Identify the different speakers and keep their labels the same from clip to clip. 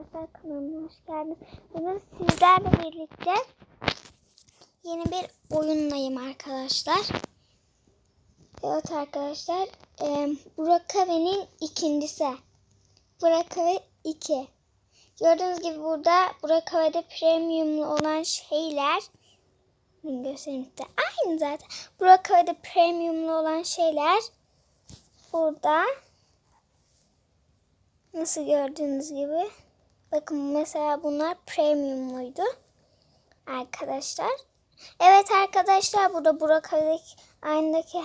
Speaker 1: Arkadaşlar kanalıma hoş geldiniz. Bugün sizlerle birlikte yeni bir oyundayım arkadaşlar. Evet arkadaşlar. E, Burakave'nin ikincisi. Burakave 2. Gördüğünüz gibi burada Burakave'de premiumlu olan şeyler göstereyim size. Aynı zaten. Burakave'de premiumlu olan şeyler burada. Nasıl gördüğünüz gibi. Bakın mesela bunlar premiumluydu. Arkadaşlar. Evet arkadaşlar burada Burak Ödek aynındaki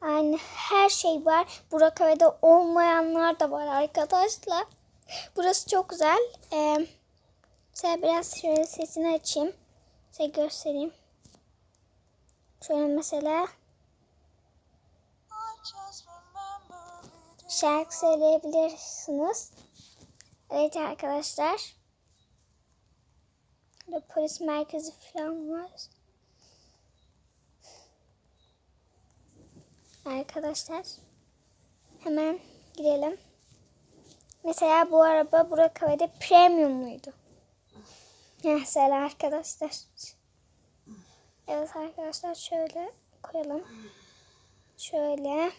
Speaker 1: aynı her şey var. Burak Öde'de olmayanlar da var arkadaşlar. Burası çok güzel. Ee, size biraz şöyle sesini açayım. Size göstereyim. Şöyle mesela şarkı söyleyebilirsiniz. Evet arkadaşlar. Burada polis merkezi falan var. Arkadaşlar. Hemen girelim. Mesela bu araba Burak Hava'da premiumluydu. Mesela arkadaşlar. Evet arkadaşlar şöyle koyalım. Şöyle.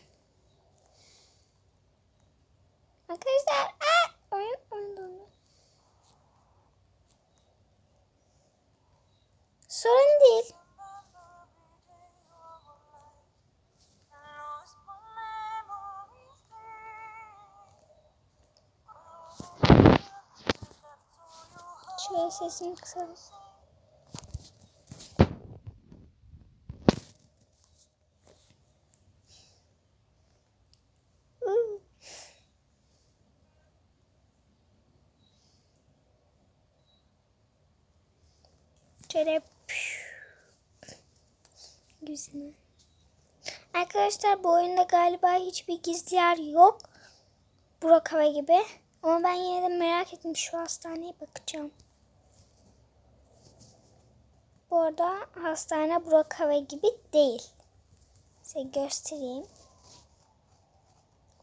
Speaker 1: Arkadaşlar aa, Şöyle sesini kısalım. Şöyle Güzel. Arkadaşlar bu oyunda galiba hiçbir gizli yer yok. Burak Hava gibi. Ama ben yine de merak ettim. Şu hastaneye bakacağım. Bu arada hastane Burak Hava gibi değil. Size göstereyim.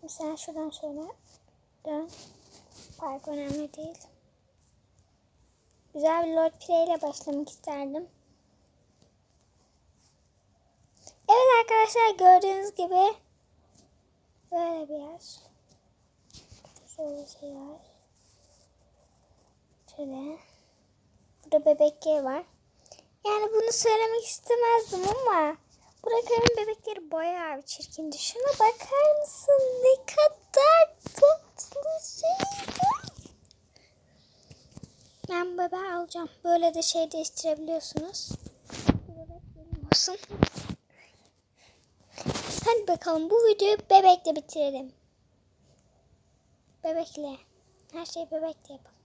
Speaker 1: Mesela şuradan şöyle dön. Park önemli değil. Güzel bir Lord Play ile başlamak isterdim. Evet arkadaşlar gördüğünüz gibi böyle bir yer. Şöyle şey var. Şöyle. Burada bebek var. Yani bunu söylemek istemezdim ama Burak'ın bebekleri bayağı bir çirkindi. Şuna bakar mısın? Ne kadar tatlı şey. Ben bebe alacağım. Böyle de şey değiştirebiliyorsunuz. Olsun. Hadi bakalım bu videoyu bebekle bitirelim. Bebekle. Her şeyi bebekle yapalım.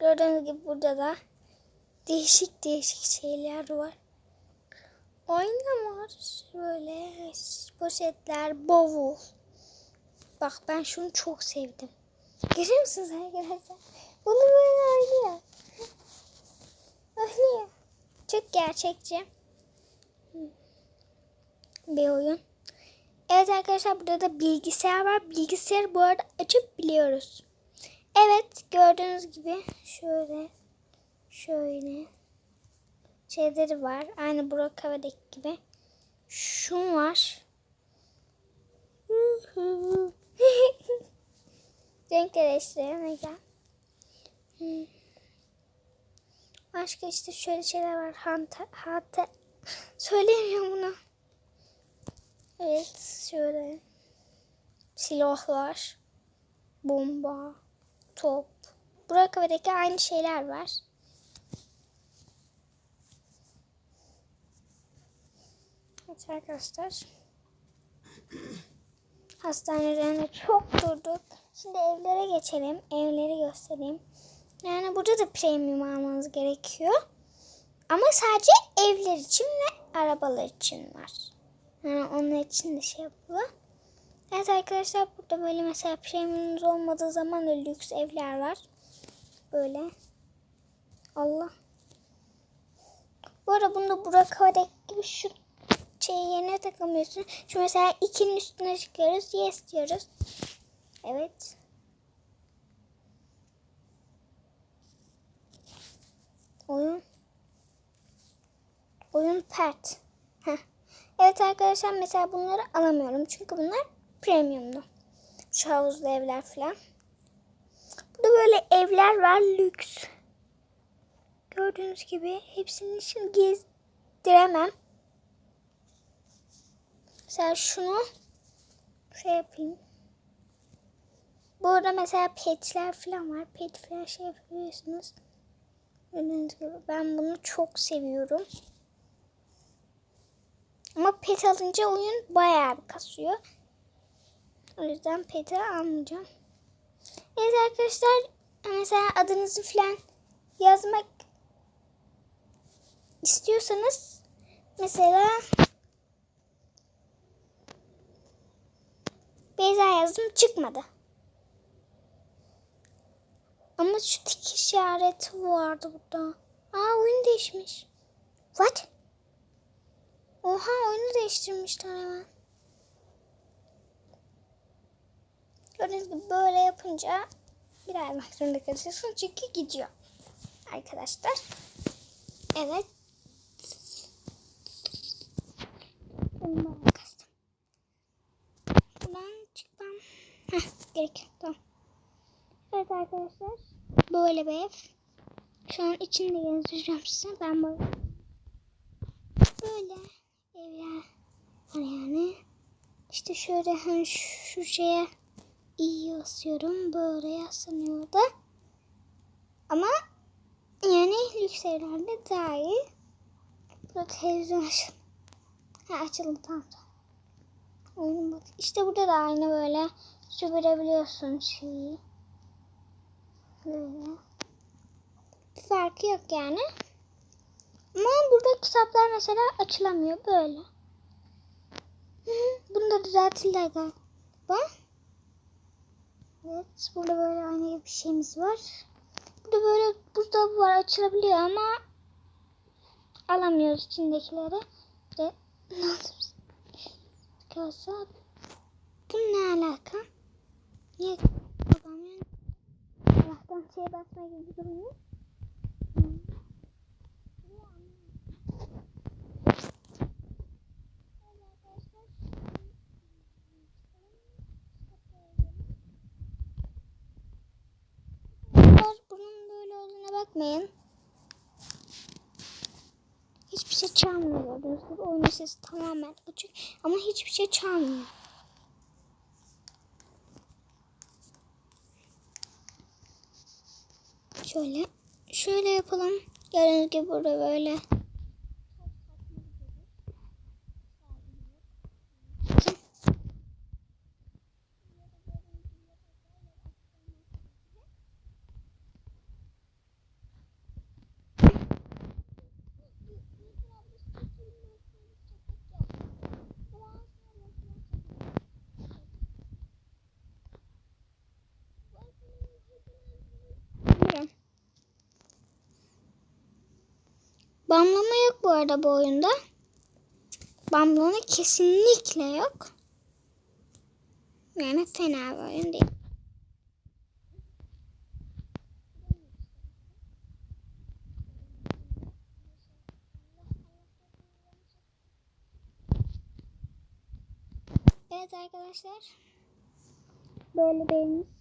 Speaker 1: Gördüğünüz gibi burada da değişik değişik şeyler var. Oyna var. Böyle poşetler, bavul. Bak ben şunu çok sevdim. Görüyor musunuz arkadaşlar? Bunu böyle oynuyor. Oynuyor. Çok gerçekçi bir oyun. Evet arkadaşlar burada da bilgisayar var. Bilgisayarı bu arada açıp biliyoruz. Evet gördüğünüz gibi şöyle şöyle şeyleri var. Aynı Burak Hava'daki gibi. Şu var. Renk değiştirelim. Gel. Hmm. Başka işte şöyle şeyler var. Hanta, hanta. Söyleyemiyorum bunu. Evet şöyle. Silahlar. Bomba. Top. Burak Hava'daki aynı şeyler var. Evet arkadaşlar. Hastanelerinde çok durduk. Şimdi evlere geçelim. Evleri göstereyim. Yani burada da premium almanız gerekiyor. Ama sadece evler için ve arabalar için var. Yani onun için de şey yapılıyor. Evet arkadaşlar burada böyle mesela premium'unuz olmadığı zaman da lüks evler var. Böyle. Allah. Bu arada bunda Burak Havadek gibi şu şeyi yerine takamıyorsun. Şu mesela ikinin üstüne çıkıyoruz. Yes diyoruz. Evet. Oyun. Oyun pert. Heh. Evet arkadaşlar mesela bunları alamıyorum. Çünkü bunlar premiumlu. Şu havuzlu evler falan. Burada böyle evler var lüks. Gördüğünüz gibi hepsini şimdi gezdiremem. Mesela şunu şey yapayım. Burada mesela petler falan var. Pet falan şey yapabiliyorsunuz. Gördüğünüz gibi ben bunu çok seviyorum. Ama pet alınca oyun bayağı bir kasıyor. O yüzden peti almayacağım. Evet arkadaşlar mesela adınızı falan yazmak istiyorsanız mesela Beyza yazdım çıkmadı. Ama şu tik işareti vardı burada. Aa oyun değişmiş. What? Oha oyunu değiştirmişler hemen. Gördüğünüz gibi böyle yapınca bir ayırmak zorunda kalıyorsun çünkü gidiyor. Arkadaşlar. Evet. Bundan kastım. Buradan çıkmam. Heh, gerek yok. Tamam. Evet arkadaşlar. Böyle bir ev. Şu an içinde yazacağım size. Ben böyle böyle evler var yani. İşte şöyle hani şu şeye iyi basıyorum. Böyle yaslanıyor da. Ama yani lüks evlerde daha iyi. Burada televizyon açıldı. Ha açıldı tamam. İşte burada da aynı böyle süpürebiliyorsun şeyi. Böyle. Bir farkı yok yani. Ama burada kitaplar mesela açılamıyor böyle. Bunu da düzeltirler galiba. Evet burada böyle aynı bir şeyimiz var. Burada böyle burada var açılabiliyor ama alamıyoruz içindekileri. De Kasa bu ne alaka? Niye babam yani Allah'tan şey basma gibi bir durum yok. Hmm. Bunun böyle bakmayın. Hiçbir şey çalmıyor gördüğünüz gibi. Oyunun sesi tamamen açık ama hiçbir şey çalmıyor. Şöyle, şöyle yapalım. Gördüğünüz gibi burada böyle. Bamlama yok bu arada bu oyunda. Bamlama kesinlikle yok. Yani fena bir oyun değil. Evet arkadaşlar. Böyle evimiz